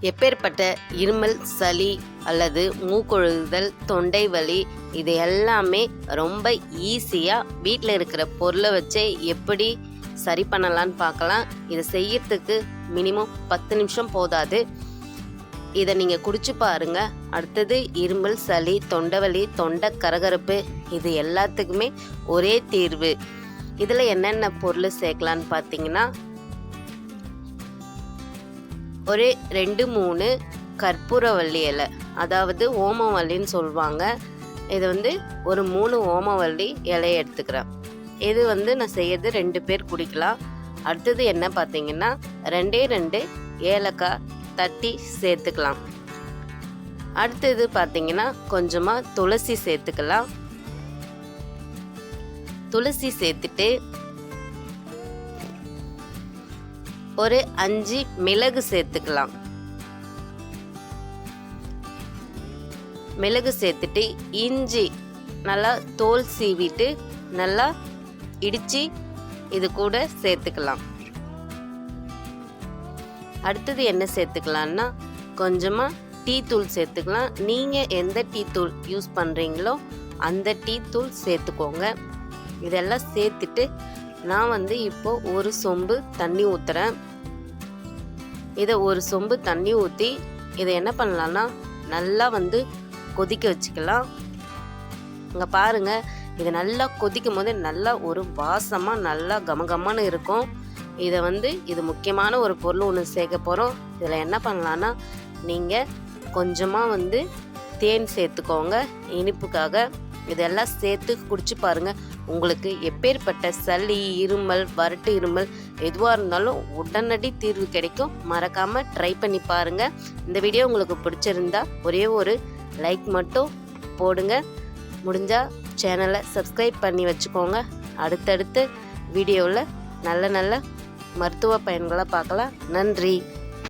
எப்பேற்பட்ட இருமல் சளி அல்லது மூக்கொழுகுதல் தொண்டை வலி இது எல்லாமே ரொம்ப ஈஸியாக வீட்டில் இருக்கிற பொருளை வச்சே எப்படி சரி பண்ணலான்னு பார்க்கலாம். இதை செய்யறதுக்கு மினிமம் பத்து நிமிஷம் போதாது. இதை நீங்கள் குடிச்சு பாருங்க. அடுத்தது இருமல் சளி தொண்டை வலி தொண்டை கரகரப்பு இது எல்லாத்துக்குமே ஒரே தீர்வு. இதில் என்னென்ன பொருள் சேர்க்கலான்னு பார்த்தீங்கன்னா ஒரு ரெண்டு மூணு கற்பூரவள்ளி இலை. அதாவது ஓமவல்லின்னு சொல்லுவாங்க இது வந்து ஒரு மூணு ஓமவல்லி இலையை எடுத்துக்கிறேன். இது வந்து நான் செய்யறது ரெண்டு பேர் குடிக்கலாம். அடுத்தது என்ன பார்த்தீங்கன்னா ரெண்டே ரெண்டு ஏலக்காய் தட்டி சேர்த்துக்கலாம். அடுத்தது பார்த்தீங்கன்னா கொஞ்சமாக துளசி சேர்த்துக்கலாம். துளசி சேர்த்துட்டு ஒரு அஞ்சு மிளகு சேர்த்துக்கலாம். மிளகு சேர்த்துட்டு இஞ்சி நல்லா தோல் சீவிட்டு நல்லா இடித்து இது கூட சேர்த்துக்கலாம். அடுத்தது என்ன சேர்த்துக்கலாம்னா கொஞ்சமாக டீ தூள் சேர்த்துக்கலாம். நீங்கள் எந்த டீ தூள் யூஸ் பண்ணுறீங்களோ அந்த டீ தூள் சேர்த்துக்கோங்க. இதெல்லாம் சேர்த்துட்டு நான் வந்து இப்போ ஒரு சொம்பு தண்ணி ஊற்றுறேன் இதை ஒரு சொம்பு தண்ணி ஊற்றி இதை என்ன பண்ணலான்னா நல்லா வந்து கொதிக்க வச்சுக்கலாம். இங்கே பாருங்கள் இது நல்லா கொதிக்கும் போது நல்லா ஒரு வாசமாக நல்லா கமகமான்னு இருக்கும். இதை வந்து இது முக்கியமான ஒரு பொருள் ஒன்று சேர்க்க போகிறோம் இதில் என்ன பண்ணலான்னா நீங்கள் கொஞ்சமாக வந்து தேன் சேர்த்துக்கோங்க இனிப்புக்காக. இதெல்லாம் சேர்த்து குடிச்சு பாருங்க. உங்களுக்கு எப்பேற்பட்ட சளி இருமல் வறட்டு இருமல் எதுவாக இருந்தாலும் உடனடி தீர்வு கிடைக்கும். மறக்காமல் ட்ரை பண்ணி பாருங்கள் இந்த வீடியோ உங்களுக்கு பிடிச்சிருந்தா ஒரே ஒரு லைக் மட்டும் போடுங்க. முடிஞ்சால் சேனலை சப்ஸ்கிரைப் பண்ணி வச்சுக்கோங்க. அடுத்தடுத்து வீடியோவில் நல்ல நல்ல மருத்துவ பயன்களை பார்க்கலாம். நன்றி.